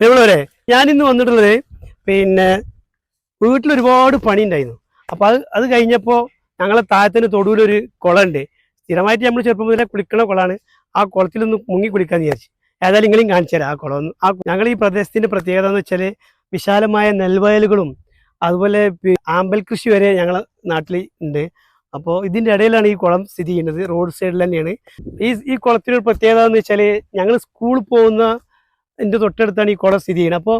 പ്രിയമുള്ളവരെ ഞാനിന്ന് വന്നിട്ടുള്ളത് പിന്നെ വീട്ടിൽ ഒരുപാട് പണി ഉണ്ടായിരുന്നു അപ്പോൾ അത് അത് കഴിഞ്ഞപ്പോൾ ഞങ്ങളെ താഴത്തിന് തൊടുവിലൊരു കുളമുണ്ട്. സ്ഥിരമായിട്ട് നമ്മൾ ചെറുപ്പം മുതലേ കുളിക്കണ കുളമാണ്. ആ കുളത്തിലൊന്ന് മുങ്ങി കുളിക്കാന്ന് വിചാരിച്ചു. ഏതായാലും നിങ്ങളെയും കാണിച്ചു തരാം ആ കുളം. ആ ഞങ്ങൾ ഈ പ്രദേശത്തിന്റെ പ്രത്യേകത എന്ന് വെച്ചാൽ വിശാലമായ നെൽവയലുകളും അതുപോലെ ആമ്പൽ കൃഷി വരെ ഞങ്ങളെ നാട്ടിൽ ഉണ്ട് അപ്പോൾ ഇതിന്റെ ഇടയിലാണ് ഈ കുളം സ്ഥിതി ചെയ്യുന്നത്. റോഡ് സൈഡിൽ തന്നെയാണ്. ഈ ഈ കുളത്തിനൊരു പ്രത്യേകത എന്ന് വെച്ചാൽ ഞങ്ങൾ സ്കൂളിൽ പോകുന്ന എന്റെ തൊട്ടടുത്താണ് ഈ കുളം സ്ഥിതി ചെയ്യുന്നത്. അപ്പോൾ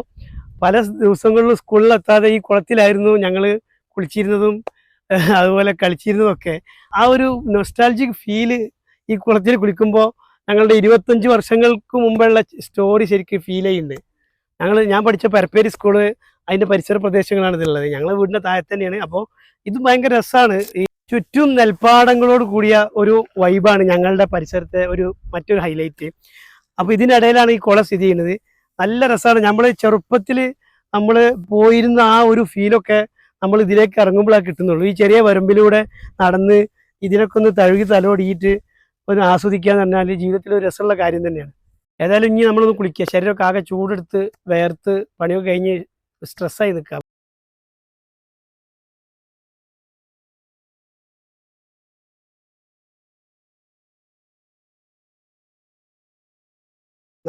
പല ദിവസങ്ങളിലും സ്കൂളിലെത്താതെ ഈ കുളത്തിലായിരുന്നു ഞങ്ങൾ കുളിച്ചിരുന്നതും അതുപോലെ കളിച്ചിരുന്നതൊക്കെ ആ ഒരു നൊസ്റ്റാൾജിക് ഫീൽ ഈ കുളത്തിൽ കുളിക്കുമ്പോൾ ഞങ്ങളുടെ ഇരുപത്തഞ്ച് വർഷങ്ങൾക്ക് മുമ്പുള്ള സ്റ്റോറി ശരിക്കും ഫീൽ ചെയ്യുന്നുണ്ട്. ഞങ്ങൾ ഞാൻ പഠിച്ച പരപ്പേരി സ്കൂൾ അതിന്റെ പരിസര പ്രദേശങ്ങളാണ് ഇതുള്ളത് ഞങ്ങളെ വീടിന്റെ താഴെ തന്നെയാണ്. അപ്പോൾ ഇത് ഭയങ്കര രസമാണ് ഈ ചുറ്റും നെൽപ്പാടങ്ങളോട് കൂടിയ ഒരു വൈബാണ് ഞങ്ങളുടെ പരിസരത്തെ ഒരു മറ്റൊരു ഹൈലൈറ്റ് അപ്പോൾ ഇടയിലാണ് ഈ കുളം സ്ഥിതി ചെയ്യുന്നത്. നല്ല രസമാണ്. നമ്മൾ ചെറുപ്പത്തിൽ നമ്മൾ പോയിരുന്ന ആ ഒരു ഫീലൊക്കെ നമ്മൾ ഇതിലേക്ക് ഇറങ്ങുമ്പോഴാണ് കിട്ടുന്നുള്ളൂ. ഈ ചെറിയ വരമ്പിലൂടെ നടന്ന് ഇതിനൊക്കെ ഒന്ന് തഴുകി തലോടിയിട്ട് ഒന്ന് ആസ്വദിക്കുക എന്ന് പറഞ്ഞാൽ ജീവിതത്തിൽ ഒരു രസമുള്ള കാര്യം തന്നെയാണ്. ഏതായാലും ഇനി നമ്മളൊന്ന് കുളിക്കുക ശരീരമൊക്കെ ആകെ ചൂടെടുത്ത് വേർത്ത് പണിയൊക്കെ കഴിഞ്ഞ് സ്ട്രെസ്സായി നിൽക്കുക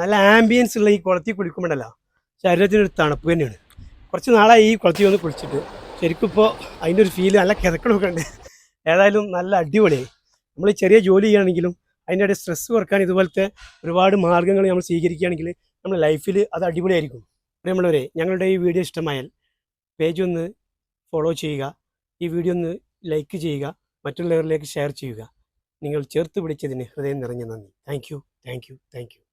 നല്ല ആംബിയൻസ് ഉള്ള ഈ കുളത്തിൽ കുളിക്കുമ്പോഴല്ല ശരീരത്തിനൊരു തണുപ്പ് തന്നെയാണ്. കുറച്ച് നാളായി ഈ കുളത്തിൽ വന്ന് കുളിച്ചിട്ട്. ശരിക്കും ഇപ്പോൾ അതിന്റെ ഒരു ഫീൽ നല്ല കിതക്കണമൊക്കെ ഉണ്ട്. ഏതായാലും നല്ല അടിപൊളിയായി. നമ്മൾ ചെറിയ ജോലി ചെയ്യുകയാണെങ്കിലും അതിന്റെ ഇടയിൽ സ്ട്രെസ് കുറയ്ക്കാൻ ഇതുപോലത്തെ ഒരുപാട് മാർഗങ്ങൾ നമ്മൾ സ്വീകരിക്കുകയാണെങ്കിൽ നമ്മുടെ ലൈഫിൽ അത് അടിപൊളിയായിരിക്കും. പ്രിയമുള്ളവരെ ഞങ്ങളുടെ ഈ വീഡിയോ ഇഷ്ടമായാൽ പേജ് ഒന്ന് ഫോളോ ചെയ്യുക. ഈ വീഡിയോ ഒന്ന് ലൈക്ക് ചെയ്യുക. മറ്റുള്ളവരിലേക്ക് ഷെയർ ചെയ്യുക. നിങ്ങൾ ചേർത്ത് പിടിച്ചതിന് ഹൃദയം നിറഞ്ഞ നന്ദി. Thank you thank you thank you